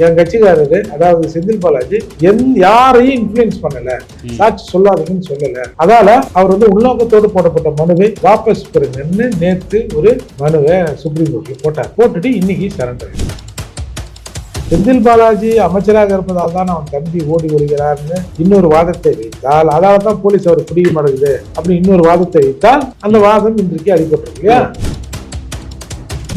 என் கட்சிக்காரரு அதாவது செந்தில் பாலாஜி எந் யாரையும் இன்ஃபுளுன்ஸ் பண்ணல. சாட்சி சொல்லாதீங்கன்னு சொல்லல. அதால அவர் வந்து உள்நோக்கத்தோடு போடப்பட்ட மனுவை வாபஸ் பெறுங்கன்னு நேத்து ஒரு மனுவை சுப்ரீம் கோர்ட்ல போட்டார். போட்டுட்டு இன்னைக்கு சரண்டர் செந்தில் பாலாஜி அமைச்சராக இருப்பதால் தான் அவன் தம்பி ஓடி வருகிறார்னு இன்னொரு வாதத்தை வைத்தால் அதால தான் போலீஸ் அவர் பிடிக்க மாட்டேங்குது அப்படின்னு இன்னொரு வாதத்தை வைத்தால் அந்த வாதம் இன்றைக்கு அடிக்கப்பட்டிருக்கு இல்லையா?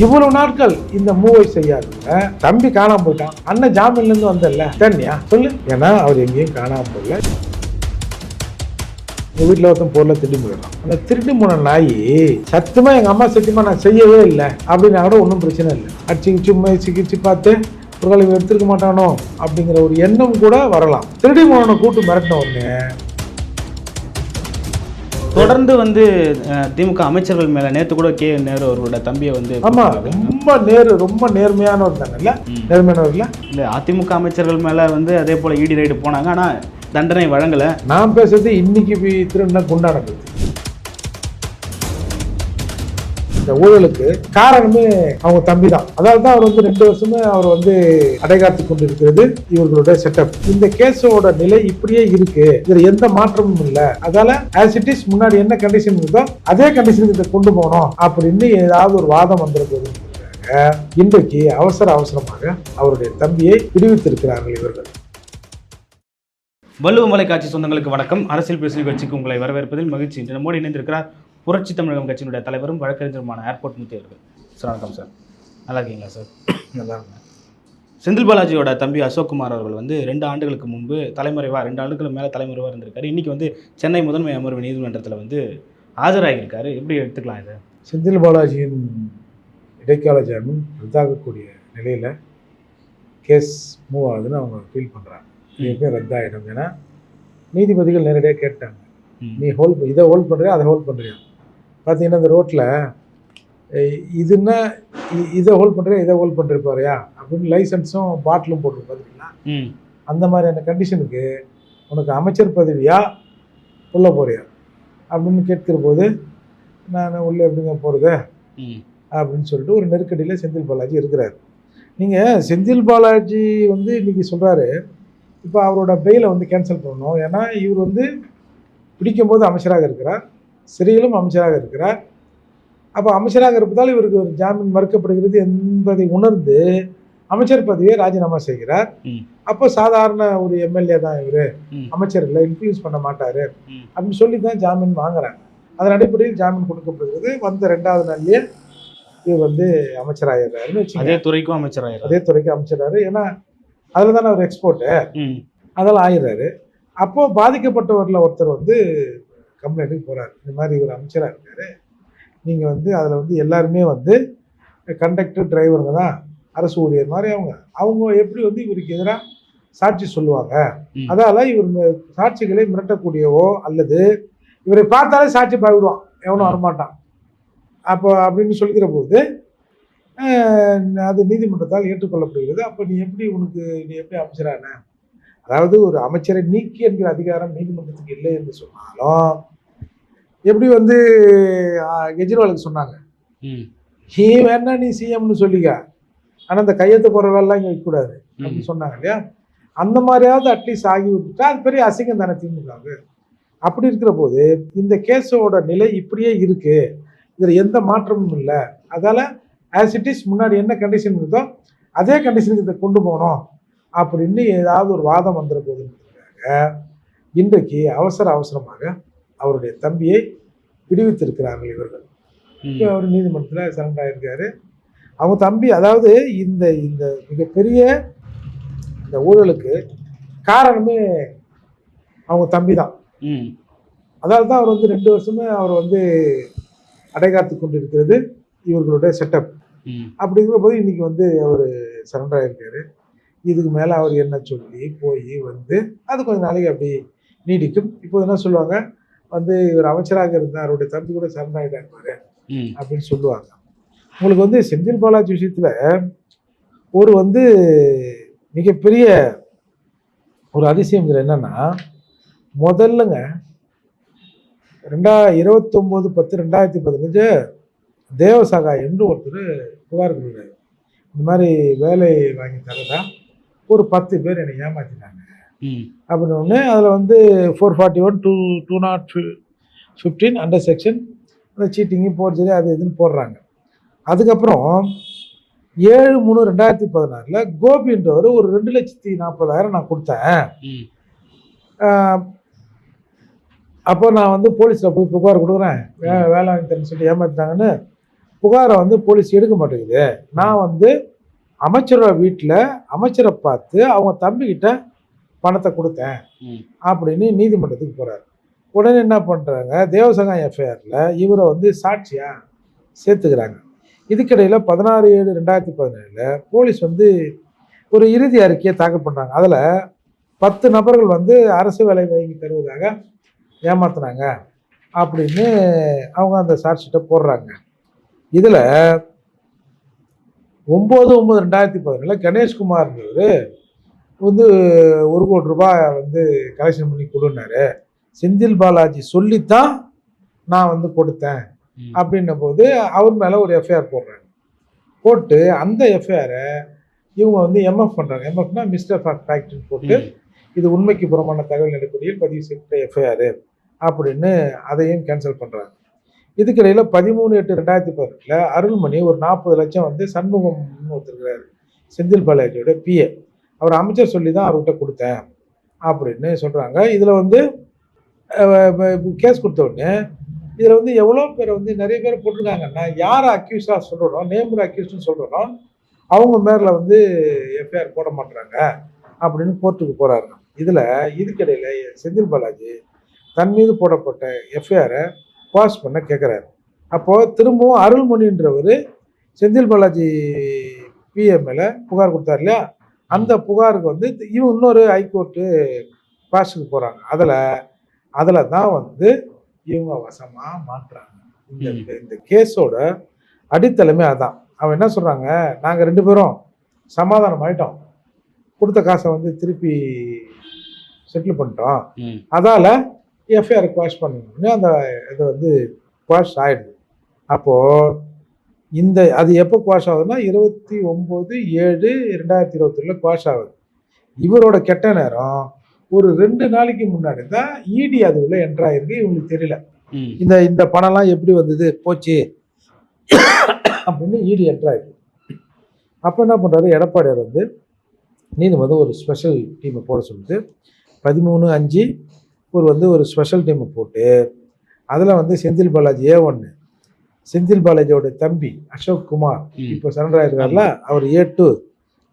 இவ்வளவு நாட்கள் இந்த மூவை செய்யாதுங்க. தம்பி காணாம போயிட்டான். அண்ணன் ஜாமீன்ல இருந்து வந்தல தண்ணியா சொல்லு. ஏன்னா அவர் எங்கேயும் காணாம போகல. எங்க வீட்டுல ஒருத்தன் பொருளை திருடி போயிடலாம் அந்த திருடி போன நாய் சத்தியமா எங்க அம்மா சத்தியமா நான் செய்யவே இல்லை. அப்படின்னா கூட ஒன்றும் பிரச்சனை இல்லை. அடிச்சு சும்மா சிகிச்சு பார்த்து ஒரு காலம் எடுத்துருக்க மாட்டானோ அப்படிங்கிற ஒரு எண்ணம் கூட வரலாம். திருடி போனவனை கூட்டு மிரட்டின உடனே தொடர்ந்து வந்து திமுக அமைச்சர்கள் மேல நேத்து கூட கே. நேரு அவர்களோட தம்பியை வந்து ஆமா ரொம்ப நேரு ரொம்ப நேர்மையானவர் தானே ம். நேர்மையானவர் இல்ல? அதிமுக அமைச்சர்கள் மேல வந்து அதே போல இடி ரைடு போனாங்க. ஆனா தண்டனை வழங்கல. நான் பேசுறது இன்னைக்கு திருநா குண்டா நடக்குது இந்த ஊழலுக்கு காரணமே அவங்க தம்பி தான் அதாவது தான் அவர் வந்து ரெண்டு வருஷமே அவர் வந்து அடைகாத்து கொண்டிருக்கிறது இவர்களுடைய செட்டப் இந்த கேஸோட நிலை இப்படியே இருக்கு. இதுல எந்த மாற்றமும் இல்லை. அதால ஆஸ் இட் இஸ் முன்னாடி என்ன கண்டிஷன் இருக்கோ அதே கண்டிஷனுக்கு இதை கொண்டு போகணும் அப்படின்னு ஏதாவது ஒரு வாதம் வந்துருக்குது இன்றைக்கு அவசர அவசரமாக அவருடைய தம்பியை விடுவித்திருக்கிறார்கள் இவர்கள். வள்ளுவமலை காட்சி சொந்தங்களுக்கு வணக்கம். அரசியல் பேசும் நிகழ்ச்சிக்கு உங்களை வரவேற்பதில் மகிழ்ச்சி. நம்மோடு இணைந்திருக்கிறார் புரட்சி தமிழகம் கட்சியினுடைய தலைவரும் வழக்கறிஞருமான ஏர்போர்ட் முத்தி அவர்கள். சார் வணக்கம் சார். நல்லா இருக்கீங்களா சார்? நல்லா இருக்கு. செந்தில் பாலாஜியோட தம்பி அசோக்குமார் அவர்கள் வந்து ரெண்டு ஆண்டுகளுக்கு முன்பு தலைமறைவாக ரெண்டு ஆண்டுகளுக்கு மேலே தலைமறைவாக இருந்திருக்காரு. இன்னைக்கு வந்து சென்னை முதன்மை அமர்வு நீதிமன்றத்தில் வந்து ஆஜராகியிருக்காரு. எப்படி எடுத்துக்கலாம் இதை? செந்தில் பாலாஜியின் இடைக்கால ஜாமீன் ரத்தாகக்கூடிய நிலையில் கேஸ் மூவ் ஆகுதுன்னு அவங்க ஃபீல் பண்ணுறாங்க எப்பயும் ரத்தாயிடும். ஏன்னா நீதிபதிகள் நேரடியாக கேட்டாங்க. நீ ஹோல்ட் இதை ஹோல்ட் பண்ணுறியா அதை ஹோல்ட் பண்ணுறியா பார்த்தீங்கன்னா இந்த ரோட்டில் இதுன்னா இதை ஹோல்ட் பண்ணுறியா இதை ஹோல்ட் பண்ணுறிப்பாரியா அப்படின்னு லைசன்ஸும் பாட்டிலும் போட்டிருக்கு பார்த்தீங்களா அந்த மாதிரியான கண்டிஷனுக்கு உனக்கு அமைச்சர் பதவியா உள்ளே போறியா? அப்படின்னு கேட்கிற போது நான் உள்ளே எப்படிங்க போகிறது அப்படின்னு சொல்லிட்டு ஒரு நெருக்கடியில் செந்தில் பாலாஜி இருக்கிறார். நீங்கள் செந்தில் பாலாஜி வந்து இன்னைக்கு சொல்கிறாரு இப்போ அவரோட பெயிலை வந்து கேன்சல் பண்ணணும். ஏன்னா இவர் வந்து பிடிக்கும்போது அமைச்சராக இருக்கிறார். சிறையிலும் அமைச்சராக இருக்கிறார். அப்போ அமைச்சராக இருப்பதால் இவருக்கு ஒரு ஜாமீன் மறுக்கப்படுகிறது என்பதை உணர்ந்து அமைச்சர் பதவியை ராஜினாமா செய்கிறார். அப்போ சாதாரண ஒரு எம்எல்ஏ தான் இவர். அமைச்சர் இல்லை இன்ஃப்ளூயன்ஸ் பண்ண மாட்டார். அப்படின்னு சொல்லி தான் ஜாமீன் வாங்குறாங்க. அதன் அடிப்படையில் ஜாமீன் கொடுக்கப்படுகிறது. வந்த ரெண்டாவது நாள்லயே இவர் வந்து அமைச்சராகிறாருன்னு அதே துறைக்கும் அமைச்சராகிறார் அதே துறைக்கு அமைச்சராரு. ஏன்னா அதில் தானே அவர் எக்ஸ்போர்ட்டு அதெல்லாம் ஆயிடுறாரு. அப்போ பாதிக்கப்பட்டவரில் ஒருத்தர் வந்து கம்ப்ளைண்ட்டுக்கு போறாரு. இந்த மாதிரி இவர் அமைச்சராக இருக்காரு. நீங்கள் வந்து அதில் வந்து எல்லாருமே வந்து கண்டக்டர் டிரைவருங்க தான் அரசு ஊழியர் மாதிரி அவங்க. அவங்க எப்படி வந்து இவருக்கு எதிராக சாட்சி சொல்லுவாங்க. அதால இவர் சாட்சிகளை மிரட்டக்கூடியவோ அல்லது இவரை பார்த்தாலே சாட்சி பயப்படுவான் எவனும் வரமாட்டான். அப்போ அப்படின்னு சொல்லிக்கிற போது அது நீதிமன்றத்தால் ஏற்றுக்கொள்ளப்படுகிறது. அப்போ நீ எப்படி உனக்கு நீ எப்படி அமைச்சரான அதாவது ஒரு அமைச்சரை நீக்கி என்கிற அதிகாரம் நீதிமன்றத்துக்கு இல்லை என்று சொன்னாலும் எப்படி வந்து கெஜ்ரிவாலுக்கு சொன்னாங்க. நீ வேணா நீ சிஎம்னு சொல்லிக்க. ஆனால் இந்த கையெழுத்து போடுற வேலைலாம் இங்கே வைக்கக்கூடாது. அப்படின்னு சொன்னாங்க இல்லையா? அந்த மாதிரியாவது அட்லீஸ்ட் ஆகி விட்டுட்டா அது பெரிய அசிங்கம் தானே திமுகவுக்கு. அப்படி இருக்கிற போது இந்த கேஸோட நிலை இப்படியே இருக்கு. இதுல எந்த மாற்றமும் இல்லை. அதால ஆஸ் இட் இஸ் முன்னாடி என்ன கண்டிஷன் இருந்தோ அதே கண்டிஷனுக்கு இதை கொண்டு போகணும். அப்படின்னு ஏதாவது ஒரு வாதம் வந்துட போதுன்றதுக்காக இன்றைக்கு அவசர அவசரமாக அவருடைய தம்பியை விடுவித்திருக்கிறார்கள் இவர்கள். அவர் நீதிமன்றத்தில் சரண்டர் ஆயிருக்காரு. அவங்க தம்பி அதாவது இந்த இந்த மிகப்பெரிய இந்த ஊழலுக்கு காரணமே அவங்க தம்பி தான் அதால தான் அவர் வந்து ரெண்டு வருஷமே அவர் வந்து அடைகாத்து கொண்டிருக்கிறது இவர்களுடைய செட்டப். அப்படிங்கிற போது இன்னைக்கு வந்து அவர் சரண்டர் ஆயிருக்காரு. இதுக்கு மேலே அவர் என்ன சொல்லி போய் வந்து அது கொஞ்ச நாளைக்கு அப்படி நீடிக்கும். இப்போ என்ன சொல்லுவாங்க? வந்து இவர் அமைச்சராக இருந்தார் அவருடைய தம்பி கூட ஆகிட்டாரு ம். அப்படின்னு சொல்லுவாங்க. உங்களுக்கு வந்து செந்தில் பாலாஜி விஷயத்துல ஒரு வந்து மிகப்பெரிய ஒரு அதிசயம் இதுல என்னன்னா முதல்லங்க ரெண்டா இருபத்தொம்போது பத்து ரெண்டாயிரத்தி பதினஞ்சு தேவசகாய் என்று ஒருத்தர் புகார் கொடுக்குறாரு. இந்த மாதிரி வேலை வாங்கி தரதா? ஒரு பத்து பேர் என்னை ஏமாத்தினாங்க ம். அப்படின்னு ஒன்று அதில் வந்து four forty one two two not fifteen under section அந்த சீட்டிங்கு போர்ஜரி அது இதுன்னு போடுறாங்க. அதுக்கப்புறம் ஏழு மூணு ரெண்டாயிரத்தி பதினாறில் கோபின்றவர் ஒரு ரெண்டு லட்சத்தி நாற்பதாயிரம் நான் கொடுத்தேன். அப்போ நான் வந்து போலீஸில் போய் புகார் கொடுக்குறேன். வே வேலை வாங்கி தரேன்னு சொல்லி ஏமாத்திட்டாங்கன்னு புகாரை வந்து போலீஸ் எடுக்க மாட்டேங்குது. நான் வந்து அமைச்சரோட வீட்டில் அமைச்சரை பார்த்து அவங்க தம்பிக்கிட்ட பணத்தை கொடுத்தேன் அப்படின்னு நீதிமன்றத்துக்கு போகிறார் உடனே என்ன பண்ணுறாங்க தேவசங்கம் எஃப்ஐஆரில் இவரை வந்து சாட்சியாக சேர்த்துக்கிறாங்க. இதுக்கிடையில் பதினாறு ஏழு ரெண்டாயிரத்தி பதினேழில் போலீஸ் வந்து ஒரு இறுதி அறிக்கையை தாக்கல் பண்ணுறாங்க அதில் பத்து நபர்கள் வந்து அரசு வேலை வாங்கி தருவதாக ஏமாத்துனாங்க அப்படின்னு அவங்க அந்த சார்ஜ் ஷீட்டை போடுறாங்க. இதில் ஒம்பது ஒம்பது ரெண்டாயிரத்தி பதினேழில் கணேஷ்குமார்ன்றவர் வந்து ஒரு கோடி ரூபாய் வந்து கலெக்ஷன் பண்ணி கொடுனாரு செந்தில் பாலாஜி சொல்லித்தான் நான் வந்து கொடுத்தேன். அப்படின்ன போது அவர் மேலே ஒரு எஃப்ஐஆர் போடுறாங்க போட்டு அந்த எஃப்ஐஆரை இவங்க வந்து எம்எஃப் பண்ணுறாங்க எம்எஃப்னா மிஸ்டர் ஃபேக்ட்னு போட்டு. இது உண்மைக்கு புறமான தகவல் அடிப்படையில் பதிவு செய்யப்பட்ட எஃப்ஐஆர் அப்படின்னு அதையும் கேன்சல் பண்ணுறாங்க இதுக்கிடையில் பதிமூணு எட்டு ரெண்டாயிரத்தி பதினெட்டில் அருள்மணி ஒரு நாற்பது லட்சம் வந்து சண்முகம் ஒருத்தருக்கிறாரு. செந்தில் பாலாஜியோட பிஏ அவர் அமைச்சர் சொல்லி தான் அவர்கிட்ட கொடுத்தேன் அப்படின்னு சொல்கிறாங்க இதில் வந்து கேஸ் கொடுத்த உடனே இதில் வந்து எவ்வளோ பேர் வந்து நிறைய பேர் போட்டிருக்காங்கன்னா யார் அக்யூஸாக சொல்கிறோம் நேம்டு அக்யூஸ்னு சொல்கிறோம் அவங்க மேரில் வந்து எஃப்ஐஆர் போட மாட்டுறாங்க அப்படின்னு கோர்ட்டுக்கு போகிறாரு இதில் இதுக்கிடையில் செந்தில் பாலாஜி தன் மீது போடப்பட்ட எஃப்ஐஆரை பாஸ் பண்ண கேட்குறாரு அப்போது திரும்பவும் அருள்மொழின்றவர் செந்தில் பாலாஜி பிஎம் மேலே புகார் கொடுத்தாரு இல்லையா? அந்த புகாருக்கு வந்து இவன் இன்னொரு ஹைகோர்ட்டு பாஸுக்கு போகிறாங்க அதில் அதில் தான் வந்து இவங்க வசமாக மாட்டுறாங்க இந்த. இந்த கேஸோட அடித்தளமே அதான். அவன் என்ன சொல்கிறாங்க நாங்கள் ரெண்டு பேரும் சமாதானம் ஆயிட்டோம். கொடுத்த காசை வந்து திருப்பி செட்டில் பண்ணிட்டோம். அதால் எஃப்ஐஆர் குவாஷ் பண்ணணும்னு அந்த இது வந்து குவாஷ் ஆயிடுது. அப்போது இந்த அது எப்போ குவாஷ் ஆகுதுன்னா இருபத்தி ஒம்பது ஏழு ரெண்டாயிரத்தி இருபத்தொன்னில் குவாஷ் ஆகுது. இவரோட கெட்ட நேரம் ஒரு ரெண்டு நாளைக்கு முன்னாடி தான் இடி அது உள்ள என்ட்ரு ஆயிருக்கு இவங்களுக்கு தெரியல. இந்த இந்த பணம்லாம் எப்படி வந்தது? போச்சு. அப்படின்னு ஈடு என்ட்ராயிருக்கு அப்போ என்ன பண்ணுறாரு எடப்பாடியார் வந்து நீதிமன்றம் ஒரு ஸ்பெஷல் டீமை போட சொல்லிட்டு பதிமூணு அஞ்சு ஒரு வந்து ஒரு ஸ்பெஷல் டீமை போட்டு அதில் வந்து செந்தில் பாலாஜி ஏ ஒன்று செந்தில் பாலாஜியோட தம்பி அசோக் குமார். இப்போ சரண்டர் ஆயிருக்கார்ல அவர் ஏ டூ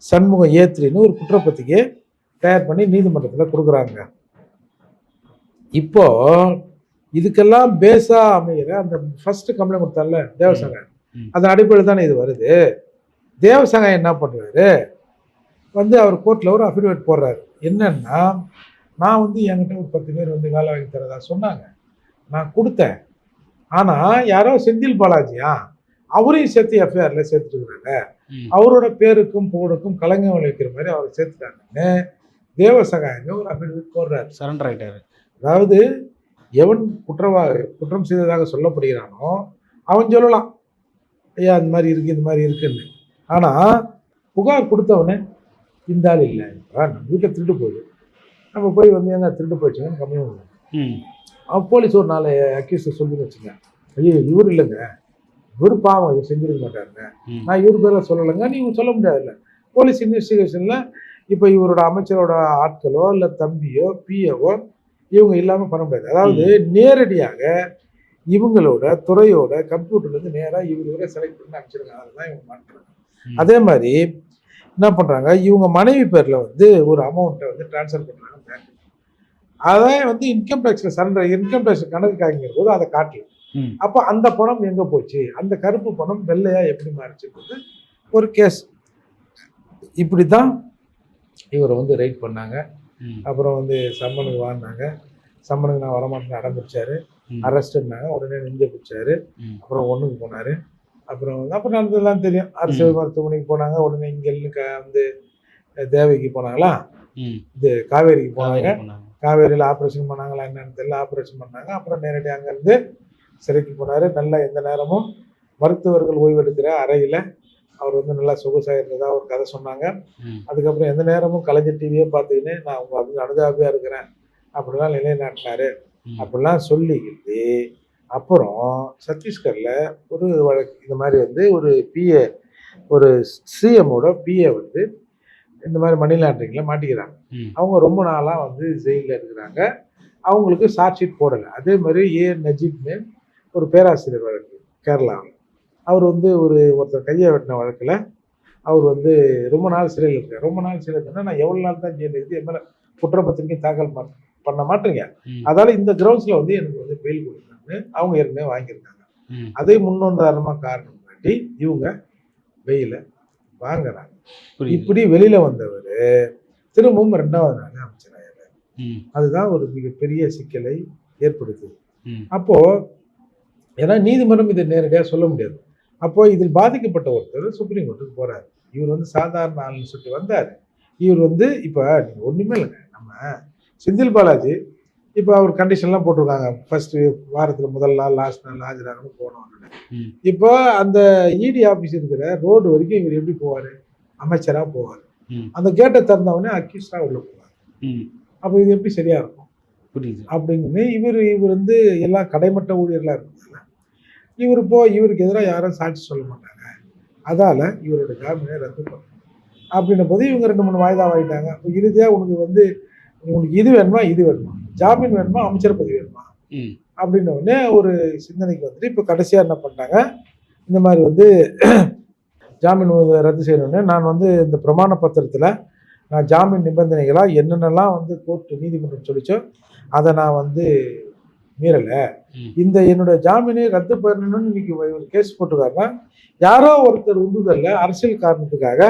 சண்முகம் ஏ த்ரீன்னு ஒரு குற்றப்பத்திரிக்கை தயார் பண்ணி நீதிமன்றத்தில் கொடுக்குறாங்க இப்போ இதுக்கெல்லாம் பேஸா அமைகிற அந்த ஃபர்ஸ்ட் கம்ப்ளைண்ட் கொடுத்தார்ல தேவசங்கம். அதன் அடிப்படையில் தானே இது வருது தேவசங்கம் என்ன பண்ணுறாரு வந்து அவர் கோர்ட்டில் ஒரு அஃபிடவிட் போடுறாரு என்னன்னா நான் வந்து என்கிட்ட ஒரு பத்து பேர் வந்து வேலை வாங்கி தரதா சொன்னாங்க. நான் கொடுத்தேன். ஆனால் யாரோ செந்தில் பாலாஜியா அவரையும் சேர்த்து எஃப்ஐஆரில் சேர்த்துருக்குறாங்க. அவரோட பேருக்கும் புகழுக்கும் கலங்கம் விளைவிக்கிற மாதிரி அவரை சேர்த்துட்டாங்கன்னு தேவசகாயங்க ஒரு அஃபிடவிட் போடுறாரு. சரண்டர் ஆயிட்டாரு. அதாவது எவன் குற்றவா குற்றம் செய்ததாக சொல்லப்படுகிறானோ அவன் சொல்லலாம். ஐயா இந்த மாதிரி இருக்கு இந்த மாதிரி இருக்குன்னு. ஆனால் புகார் கொடுத்தவனே இந்த ஆள் இல்லை வீட்டில் திருட்டு போகுது. நம்ம போய் வந்து எங்க திருட்டு போயிடுச்சுங்கன்னு கம்மி பண்ணுவோம் ம். அவன் போலீஸ் ஒரு நாலு அக்யூஸை சொல்லி வச்சுங்க. ஐயோ இவர் இல்லைங்க. இவர் பாவம் இவர் செஞ்சிருக்க மாட்டாருங்க. நான் இவர் பேரை சொல்லலைங்க நீங்க சொல்ல முடியாதுல்ல. போலீஸ் இன்வெஸ்டிகேஷனில் இப்போ இவரோட அமைச்சரோட ஆட்களோ இல்லை தம்பியோ பிஏவோ இவங்க இல்லாமல் பண்ண முடியாது. அதாவது நேரடியாக இவங்களோட துறையோட கம்ப்யூட்டர்லேருந்து நேராக இவர் இவரை செலக்ட் பண்ணி அமைச்சிருக்காங்க அதுதான் இவங்க ம். அதே மாதிரி என்ன பண்ணுறாங்க இவங்க மனைவி பேரில் வந்து ஒரு அமௌண்ட்டை வந்து ட்ரான்ஸ்ஃபர் பண்ணுறாங்க அதை வந்து இன்கம் டேக்ஸில் சரண்டர் இன்கம் டேக்ஸ் கணக்கு காய்ங்கிற போது அதை காட்டல அப்போ அந்த பணம் எங்கே போச்சு? அந்த கருப்பு பணம் வெள்ளையா எப்படி மாறிச்சுன்றது ஒரு கேஸ் இப்படி தான் இவரை வந்து ரைட் பண்ணாங்க. அப்புறம் வந்து சம்மனுக்கு வாங்கினாங்க சம்மனுக்கு நான் வரமாட்டேன்னு அடம் பிடிச்சாரு ம். அரெஸ்ட்னாங்க உடனே நெஞ்ச பிடிச்சாரு. அப்புறம் ஒன்றுக்கு போனார். அப்புறம் வந்து அப்புறம் நடந்ததெல்லாம் தெரியும். அரசு. மருத்துவமனைக்கு போனாங்க. உடனே இங்கே வந்து தேவைக்கு போனாங்களா? இது காவேரிக்கு போனாங்க. காவேரி போனாங்க. காவேரியில் ஆப்ரேஷன் பண்ணாங்களா என்னன்னு தெரியல. ஆப்ரேஷன் பண்ணாங்க. அப்புறம் நேரடியாக அங்கேருந்து சிறைக்கு போனார். நல்லா எந்த நேரமும் மருத்துவர்கள் ஓய்வெடுக்கிற அறையில் அவர் வந்து நல்லா சொகுசாக இருந்ததா ஒரு கதை சொன்னாங்க. அதுக்கப்புறம் எந்த நேரமும் கலைஞர் டிவியே பார்த்துக்கின்னு நான் உங்க அப்படி அனுதாபியாக இருக்கிறேன் அப்படிலாம் நிலைநாட்டினாரு. அப்படிலாம் சொல்லிக்கிட்டு அப்புறம் சத்தீஸ்கரில் ஒரு வழக்கு இந்த மாதிரி வந்து ஒரு பிஏ ஒரு சிஎம்மோட பிஏ வந்து இந்த மாதிரி மணி லாண்டரிங்கில் மாட்டிக்கிறாங்க. அவங்க ரொம்ப நாளாக வந்து ஜெயிலில் இருக்கிறாங்க. அவங்களுக்கு சார்ஜ் ஷீட் போடலை. அதே மாதிரி ஏ. நஜீப்னு ஒரு பேராசிரியர் வழக்கு கேரளாவில். அவர் வந்து ஒரு ஒருத்தர் கையை வெட்டின வழக்கில் அவர் வந்து ரொம்ப நாள் சிறையில் இருக்கார். ரொம்ப நாள் சிறையில் இருந்தால் நான் எவ்வளோ நாள் தான் ஜெயிலில் இருந்து என் மேலே குற்றப்பத்திரிக்கை தாக்கல் பண்ண பண்ண மாட்டேங்க. அதால இந்த கிரவுண்ட்ஸில் வந்து எனக்கு வந்து பெயில் கொடுக்குறாங்க அவங்க ஏற்கனவே வாங்கியிருக்காங்க. அதை முன்னுதாரணமாக காரணம் காட்டி இவங்க வெயில வாங்குறாங்க. இப்படி வெளியில வந்தவர் திரும்பவும் ரெண்டாவது நாள் அமைச்சராகிறார். அதுதான் ஒரு மிகப்பெரிய சிக்கலை ஏற்படுத்துது. அப்போ ஏன்னா நீதிமன்றம் இதை நேரடியாக சொல்ல முடியாது. அப்போ இதில் பாதிக்கப்பட்ட ஒருத்தர் சுப்ரீம் கோர்ட்டுக்கு போறாரு. இவர் வந்து சாதாரண ஆள்னு சொல்லிட்டு வந்தார். இவர் வந்து இப்போ ஒன்றுமே இல்லைங்க. நம்ம செந்தில் பாலாஜி இப்போ அவர் கண்டிஷன்லாம் போட்டிருக்காங்க. ஃபர்ஸ்ட் வாரத்தில் முதல் நாள் லாஸ்ட் நாள் ஆஜராகணும் போனோம். இப்போ அந்த இடி ஆஃபீஸ் இருக்கிற ரோடு வரைக்கும் இவர் எப்படி போவார்? அமைச்சராக போவார். அந்த கேட்டை திறந்தவொடனே அக்யூஸ்டாக உள்ள போவார். அப்போ இது எப்படி சரியா இருக்கும்? புரியுது. இவர் இவர் வந்து எல்லாம் கடைமட்ட ஊழியர்களாக இருக்கிறதால இவர் போ இவருக்கு எதிராக யாரும் சாட்சி சொல்ல மாட்டாங்க. அதால இவரோட ஜாமீனை ரத்து பண்ணணும். அப்படின்னும் போது இவங்க ரெண்டு மூணு வாய்தா வாங்கிட்டாங்க. அப்போ இறுதியாக உனக்கு வந்து உனக்கு இது வேணுமா இது வேணுமா? ஜாமீன் வேணுமா அமைச்சர் பதவி வேணுமா. அப்படின்ன உடனே ஒரு சிந்தனைக்கு வந்துட்டு இப்போ கடைசியாக என்ன பண்ணிட்டாங்க இந்த மாதிரி வந்து ஜாமீன் ரத்து செய்யணும்னு நான் வந்து இந்த பிரமாண பத்திரத்தில் நான் ஜாமீன் நிபந்தனைகளாக என்னென்னலாம் வந்து கோர்ட்டு நீதிமன்றம் சொல்லிச்சோ அதை நான் வந்து மீறலை. இந்த என்னோட ஜாமீனை ரத்து பண்ணணும்னு இன்னைக்கு ஒரு கேஸ் போட்டிருக்காருன்னா யாரோ ஒருத்தர் உந்துதல்ல அரசியல் காரணத்துக்காக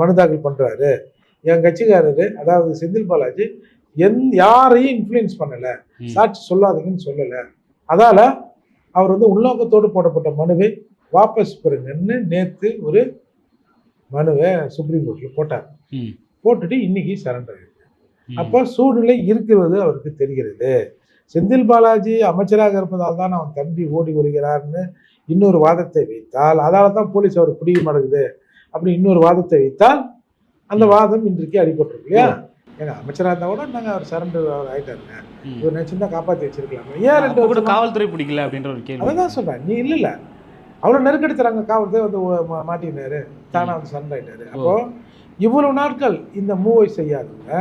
மனு தாக்கல் பண்ணுறாரு என் கட்சிக்காரரு அதாவது செந்தில் பாலாஜி எந் யாரையும் இன்ஃப்ளூயன்ஸ் பண்ணலை. சாட்சி சொல்லாதீங்கன்னு சொல்லலை. அதால அவர் வந்து உள்நோக்கத்தோடு போடப்பட்ட மனுவை வாபஸ் பெறுங்கன்னு நேற்று ஒரு மனுவை சுப்ரீம் கோர்ட்டில் போட்டார். போட்டுட்டு இன்னைக்கு சரண்டர். அப்போ சூழ்நிலை இருக்கிறது அவருக்கு தெரிகிறது. செந்தில் பாலாஜி அமைச்சராக இருப்பதால் தான் அவன் தம்பி ஓடி ஒழிகிறார்னு இன்னொரு வாதத்தை வைத்தால் அதால தான் போலீஸ் அவர் பிடிக்க மாட்டேங்குது அப்படி இன்னொரு வாதத்தை வைத்தால் அந்த வாதம் இன்றைக்கு அடிபட்டிருக்கு இல்லையா? ஏங்க அமைச்சராக இருந்தால் கூட நாங்கள் அவர் சரண்டர் அவர் ஆயிட்டாருங்க. ம். இவர் நினச்சிருந்தா காப்பாற்றி வச்சிருக்கலாம். ஏன் ரெண்டு கூட காவல்துறை பிடிக்கல அப்படின்ற ஒரு கேள்வி. அதான் சொல்றேன். நீ இல்ல. இல்ல அவ்வளோ நெருக்கடி தராங்க காவல்துறை வந்து மாட்டினாரு தானா வந்து சண்டை ஆயிட்டாரு. அப்போ இவ்வளவு நாட்கள் இந்த மூவை செய்யாதவங்க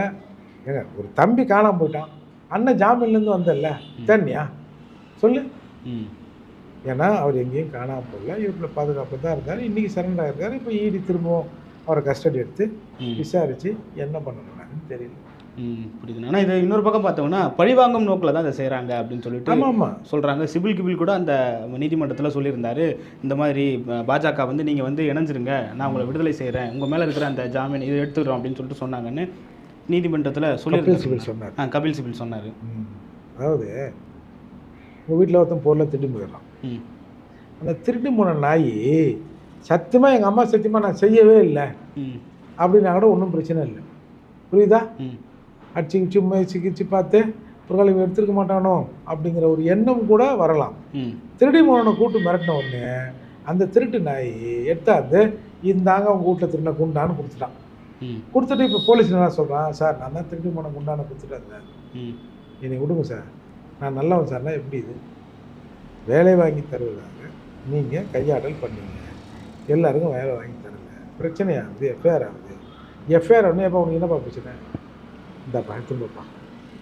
ஏங்க ஒரு தம்பி காணாம போயிட்டான். அண்ணன் ஜாமீன்ல இருந்து வந்தல்ல. தண்ணியா? சொல்லு. ஏன்னா அவர் எங்கேயும் காணாம போகல. இவருக்குள்ள பாதுகாப்பு தான் இருந்தார். இன்னைக்கு சரண்டர் ஆயிருக்காரு. இப்போ ஈடி திரும்பவும் அவரை கஸ்டடி எடுத்து ம். விசாரிச்சு என்ன பண்ண போறாங்கன்னு தெரியல. ம் புரியுது ஆனால் இது இன்னொரு பக்கம் பார்த்தோம்னா பழிவாங்கும் நோக்கில் தான் இதை செய்கிறாங்க அப்படின்னு சொல்லிட்டு ஆமா ஆமா. சொல்கிறாங்க சிபில் கிபில் கூட அந்த நீதிமன்றத்தில் சொல்லியிருந்தாரு. இந்த மாதிரி பாஜக வந்து நீங்கள் வந்து இணைஞ்சிருங்க. நான் உங்களை விடுதலை செய்கிறேன் உங்கள் மேலே இருக்கிற அந்த ஜாமீன் இதை எடுத்துக்கிறோம் அப்படின்னு சொல்லிட்டு சொன்னாங்கன்னு நீதிமன்றத்தில் சொல்லியிருக்காங்க சிபில் சொன்னார். ஆ கபில் சிபில் சொன்னார். அதாவது உங்கள் வீட்டில் ஒருத்தன் பொருளை திருடி போயிடலாம் ம். அந்த திருட்டு போன நாய் சத்தியமாக எங்கள் அம்மா சத்தியமாக நான் செய்யவே இல்லை. ம். அப்படின்னா கூட ஒன்றும் பிரச்சனை இல்லை. புரியுதா? அடிச்சு கிச்சு முயற்சி கிச்சு பார்த்து இவன் எடுத்துருக்க மாட்டானோ? அப்படிங்கிற ஒரு எண்ணம் கூட வரலாம். ம். திருடி போனவனை கூட்டு மிரட்டின உடனே அந்த திருட்டு நாய் எடுத்தாந்து இந்தாங்க அவங்க வீட்டில் திருடின குண்டான்னு கொடுத்துட்டான். ம். கொடுத்துட்டு இப்போ போலீஸ் என்ன சொல்கிறான் சார் நான் தான் திருடி போன குண்டான கொடுத்துட்டேன் சார். ம். என்னை விடுங்க சார். நான் நல்லவன் சார்னா எப்படி இது? வேலை வாங்கி தருவதாக நீங்கள் கையாடல் பண்ணீங்க. எல்லாருக்கும் வேலை வாங்கி தரல. பிரச்சனையாகுது எஃப்ஐஆர் ஆகுது. எஃப்ஐஆர் ஒன்று எப்போ உனக்கு என்னப்பா பிரச்சனை? இந்த பார்த்து பார்ப்பா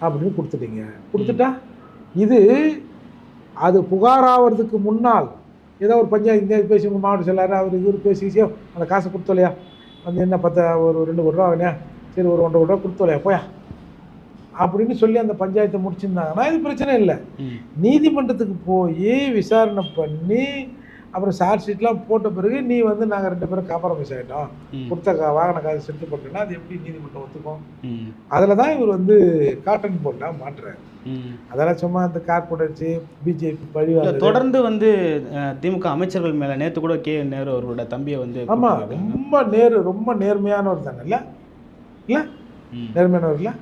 அப்படின்னு கொடுத்துட்டீங்க. கொடுத்துட்டா இது அது புகாராகிறதுக்கு முன்னால் ஏதோ ஒரு பஞ்சாயத்து இந்த பேசி உங்கள் மாவட்ட செயலாளர் அவர் இவர் பேசிச்சியோ அந்த காசை கொடுத்தோலையா? வந்து என்ன பத்த ஒரு ரெண்டு கோடி ரூபா வேணையா சரி ஒரு ஒன்றரை கோடி ரூபா கொடுத்தோலையா? போயா. அப்படின்னு சொல்லி அந்த பஞ்சாயத்தை முடிச்சிருந்தாங்கன்னா இது பிரச்சனை இல்லை. நீதிமன்றத்துக்கு போய் விசாரணை பண்ணி அப்புறம் சார்ஜ் ஷீட்லாம் போட்ட பிறகு நீ வந்து நாங்கள் ரெண்டு பேரும் காம்ப்ரமைஸ் ஆகிட்டோம் கொடுத்த கா- வாகன காசு செலுத்து பண்ணுறேன்னா அது எப்படி நீதிமன்றம் ஒத்துக்கும்? அதில் தான் இவர் வந்து காட்டன் போர்ட்லாம் மாட்டுறாரு. அதெல்லாம் சும்மா இந்த கார்போர்ட் வச்சு பிஜேபி பழி. தொடர்ந்து வந்து திமுக அமைச்சர்கள் மேல நேத்து கூட கே. நேரு அவரோட தம்பியை வந்து ஆமா கூப்பிட்டிருக்காங்க. ரொம்ப நேரு ரொம்ப நேர்மையானவர் தானே இல்லை? இல்லை. நேர்மையானவர் இல்லை?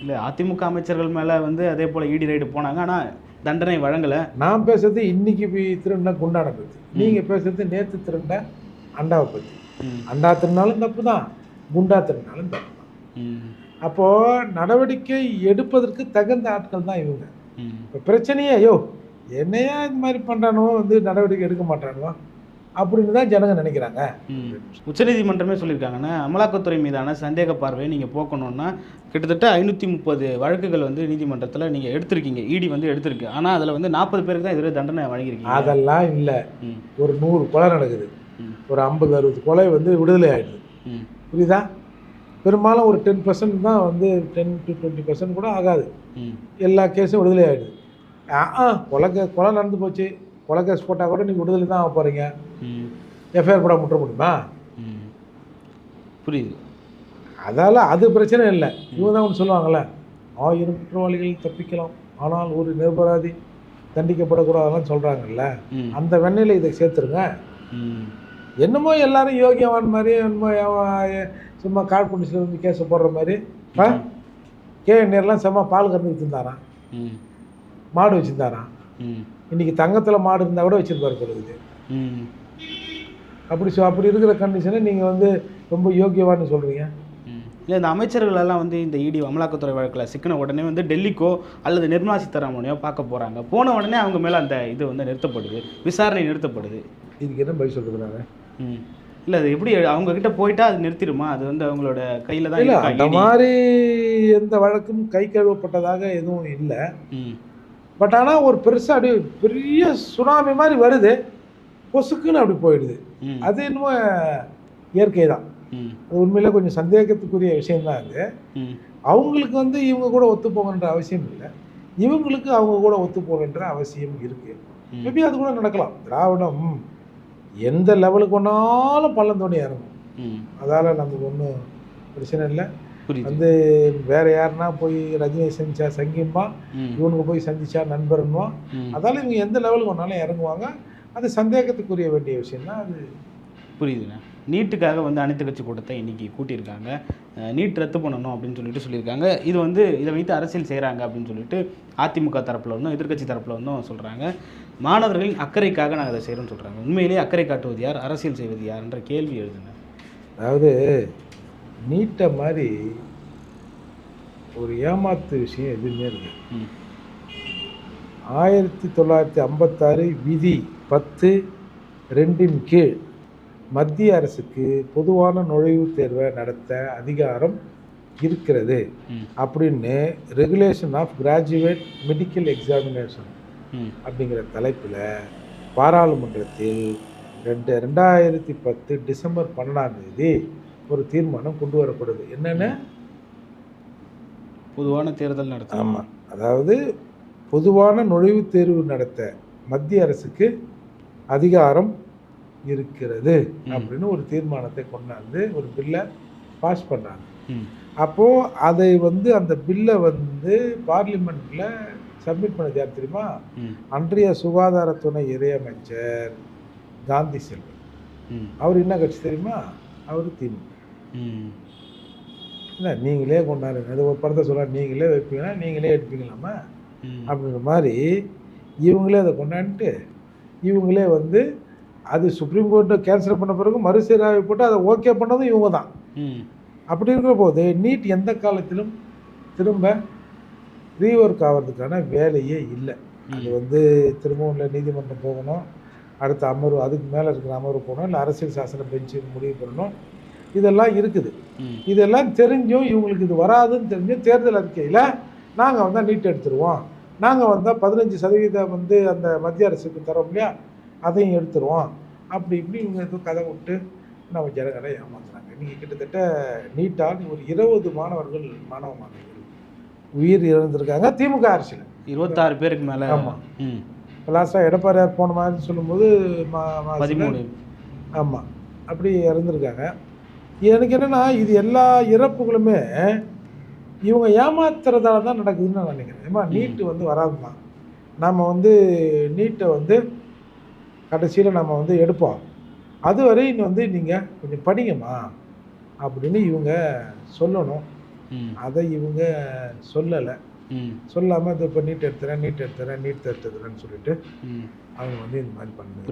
இல்ல அதிமுக அமைச்சர்கள் மேல வந்து அதே போல இடி ரைடு போனாங்க. ஆனா தண்டனை வழங்கல. நான் பேசுறது இன்னைக்கு திருண்ட குண்டான பற்றி நீங்கள் பேசுறது நேற்று திருண்ட அண்டாவை பற்றி அண்டா தின்னாலும் தப்பு தான் குண்டா தின்னாலும் தப்பு தான் அப்போது நடவடிக்கை எடுப்பதற்கு தகுந்த ஆட்கள் தான் இவங்க. இப்போ பிரச்சனையே ஐயோ என்னையா இது மாதிரி பண்ணுறானோ வந்து நடவடிக்கை எடுக்க மாட்டானுவோ? அப்படின்னு தான் ஜனங்க நினைக்கிறாங்க. உச்சநீதிமன்றமே சொல்லியிருக்காங்கன்னா அமலாக்கத்துறை மீதான சந்தேக பார்வையை நீங்கள் போக்கணும்னா கிட்டத்தட்ட ஐநூற்றி முப்பது வழக்குகள் வந்து நீதிமன்றத்தில் நீங்கள் எடுத்திருக்கீங்க இடி வந்து எடுத்திருக்கு. ஆனால் அதில் வந்து நாற்பது பேருக்கு தான் இதுவரை தண்டனை வழங்கியிருக்கீங்க. அதெல்லாம் இல்லை. ஒரு நூறு கொலை நடக்குது. ஒரு ஐம்பது அறுபது கொலை வந்து விடுதலை ஆயிடுது. ம். புரியுதா? பெரும்பாலும் ஒரு டென் பர்சன்ட் தான் வந்து டென் டு டுவெண்ட்டி பர்சன்ட் கூட ஆகாது. எல்லா கேஸும் விடுதலை ஆகிடுது ஆ கொலை கொலை நடந்து போச்சு. கொலை கேஸ் போட்டால் கூட நீங்கள் விடுதலை தான் ஆக போகிறீங்க ம். எஃப்ஐஆர் போட முற்ற முடியுமா? ம். புரியுது. அதால் அது பிரச்சனை இல்லை. இவங்க தான் ஒன்று சொல்லுவாங்கள்ல ஆயிரம் குற்றவாளிகள் தப்பிக்கலாம் ஆனால் ஒரு நிரபராதி தண்டிக்கப்படக்கூடாதுலாம் சொல்கிறாங்கல்ல அந்த வெண்ணையில் இதை சேர்த்துருங்க. என்னமோ எல்லாரும் யோகியவான் மாதிரி என்னமோ சும்மா காழ்ப்புண்டிச்சில் வந்து கேஸை போடுற மாதிரி ஆ? கே நேர்லாம் செம்ம பால் கறந்து வச்சுருந்தாரான் ம். மாடு வச்சுருந்தாரான் ம். இன்றைக்கி தங்கத்தில் மாடு இருந்தால் கூட வச்சுருப்பாரு பொழுது ம். அப்படி சொ அப்படி இருக்கிற கண்டிஷனில் நீங்கள் வந்து ரொம்ப யோகியவான்னு சொல்கிறீங்க. இல்லை இந்த அமைச்சர்கள் எல்லாம் வந்து இந்த இடி அமலாக்கத்துறை வழக்கில் சிக்கின உடனே வந்து டெல்லிக்கோ அல்லது நிர்மலா சீதாராமனையோ பார்க்க போகிறாங்க போன உடனே அவங்க மேலே அந்த இது வந்து நிறுத்தப்படுது. விசாரணை நிறுத்தப்படுது. இதுக்கு என்ன பதில் சொல்கிறது ம். இல்லை அது எப்படி அவங்க கிட்ட போயிட்டா அது நிறுத்திடுமா? அது வந்து அவங்களோட கையில் தான் இல்லை அந்த? மாதிரி எந்த வழக்கும் கை கழுவப்பட்டதாக எதுவும் இல்லை. ம். பட் ஆனால் ஒரு பெருசாக அப்படியே பெரிய சுனாமி மாதிரி வருது பொசுக்குன்னு அப்படி போயிடுது. அது என்னமோ இயற்கை தான். அது உண்மையிலே கொஞ்சம் சந்தேகத்துக்குரிய விஷயம்தான் அது. அவங்களுக்கு வந்து இவங்க கூட ஒத்து போகணுன்ற அவசியம் இல்லை. இவங்களுக்கு அவங்க கூட ஒத்து போகணுன்ற அவசியம் இருக்குது. மேபி அது கூட நடக்கலாம். திராவிடம் எந்த லெவலுக்கு வேணாலும் பள்ளம் தோண்டி இறங்கும். அதால் நமக்கு ஒன்றும் பிரச்சனை இல்லை. வந்து வேற யாருன்னா போய் ரஜினியை சந்திச்சா சங்கிம்பா ம். இவனுக்கு போய் சந்திச்சா நண்பர்னுவா ம். அதால இவங்க எந்த லெவலுக்கு வேணாலும் இறங்குவாங்க. அது சந்தேகத்துக்குரிய வேண்டிய விஷயம் தான் அது புரியுதுண்ணே. நீட்டுக்காக வந்து அனைத்து கட்சி கூட்டத்தை இன்னைக்கு கூட்டியிருக்காங்க. நீட் ரத்து பண்ணணும் அப்படின்னு சொல்லிட்டு சொல்லியிருக்காங்க. இது வந்து இதை வைத்து அரசியல் செய்கிறாங்க அப்படின்னு சொல்லிட்டு அதிமுக தரப்பில் இருந்தும் எதிர்க்கட்சி தரப்பில் இருந்தும் சொல்கிறாங்க மாணவர்களின் அக்கறைக்காக நாங்கள் அதை செய்கிறோம்னு சொல்கிறாங்க உண்மையிலேயே அக்கறை காட்டுவது யார்? அரசியல் செய்வது யார்ன்ற கேள்வி எழுதுங்க. அதாவது நீட்டை மாதிரி ஒரு ஏமாத்து விஷயம் எதுவுமே இருக்கு ஆயிரத்தி தொள்ளாயிரத்தி ஐம்பத்தாறு விதி பத்து ரெண்டின் கீழ் மத்திய அரசுக்கு பொதுவான நுழைவுத் தேர்வை நடத்த அதிகாரம் இருக்கிறது. அப்படின்னு regulation of graduate medical examination அப்படிங்கிற தலைப்பில் பாராளுமன்றத்தில் ரெண்டு ரெண்டாயிரத்தி பத்து டிசம்பர் பன்னெண்டாம் தேதி ஒரு தீர்மானம் கொண்டு வரப்படுது. என்னென்ன? பொதுவான தேர்தல் நடத்தும் ஆமாம் அதாவது பொதுவான நுழைவுத் தேர்வு நடத்த மத்திய அரசுக்கு அதிகாரம் இருக்கிறது. அப்படின்னு ஒரு தீர்மானத்தை கொண்டாந்து ஒரு பில்லை பாஸ் பண்ணாங்க அப்போது அதை வந்து அந்த பில்லை வந்து பார்லிமெண்ட்டில் சப்மிட் பண்ணது யார் தெரியுமா? அன்றைய சுகாதார துணை இறையமைச்சர் காந்தி செல்வன். அவர் என்ன கட்சி தெரியுமா? அவர் திமுக. இல்லை நீங்களே கொண்டாடுங்க. அது ஒரு படத்தை சொல்ல நீங்களே வைப்பீங்கன்னா நீங்களே எடுப்பீங்களாமா அப்படின்ற மாதிரி இவங்களே அதை கொண்டாடிட்டு இவங்களே வந்து அது சுப்ரீம் கோர்ட்டு கேன்சல் பண்ண பிறகு மறுசீராய்வு போட்டு அதை ஓகே பண்ணதும் இவங்க தான். அப்படி இருக்கிற போது நீட் எந்த காலத்திலும் திரும்ப ரீஒர்க் ஆகிறதுக்கான வேலையே இல்லை. அது வந்து திரும்பவும் இல்லை நீதிமன்றம் போகணும் அடுத்த அமர்வு அதுக்கு மேலே இருக்கிற அமர்வு போகணும் இல்லை அரசியல் சாசன பெஞ்சு முடிவு பண்ணணும். இதெல்லாம் இருக்குது. இதெல்லாம் தெரிஞ்சும் இவங்களுக்கு இது வராதுன்னு தெரிஞ்சும் தேர்தல் அறிக்கையில் நாங்கள் வந்தால் நீட் எடுத்துருவோம். நாங்கள் வந்தால் பதினஞ்சு சதவீதம் வந்து அந்த மத்திய அரசுக்கு தரோம் இல்லையா? அதையும் எடுத்துருவோம். அப்படி இப்படி இவங்க எதுவும் கதை விட்டு நம்ம ஜனங்களை ஏமாத்துறாங்க. இன்றைக்கி கிட்டத்தட்ட நீட்டால் ஒரு இருபது மாணவர்கள் மாணவ மாணவிகள் உயிர் இழந்திருக்காங்க திமுக அரசியல். இருபத்தாறு பேருக்கு மேலே. ஆமா. ம். இப்போ லாஸ்ட்டாக எடப்பாடியார் போன மாதிரி சொல்லும்போது ஆமாம் அப்படி இறந்துருக்காங்க. எனக்கு என்னென்னா இது எல்லா இறப்புகளுமே இவங்க ஏமாத்துறதால தான் நடக்குதுன்னு நான் நினைக்கிறேன். ஏமா நீட்டு வந்து வராது தான் நம்ம வந்து நீட்டை வந்து கடைசியில் நம்ம வந்து எடுப்போம். அதுவரை இன்னும் வந்து நீங்கள் கொஞ்சம் படிங்கம்மா அப்படின்னு இவங்க சொல்லணும். அதை இவங்க சொல்லலை. சொல்லாமல் இது இப்போ நீட் எடுத்துறேன் நீட் எடுத்துறேன் நீட் எடுத்துறேன்னு சொல்லிட்டு அவங்க வந்து இந்த மாதிரி பண்ணுது.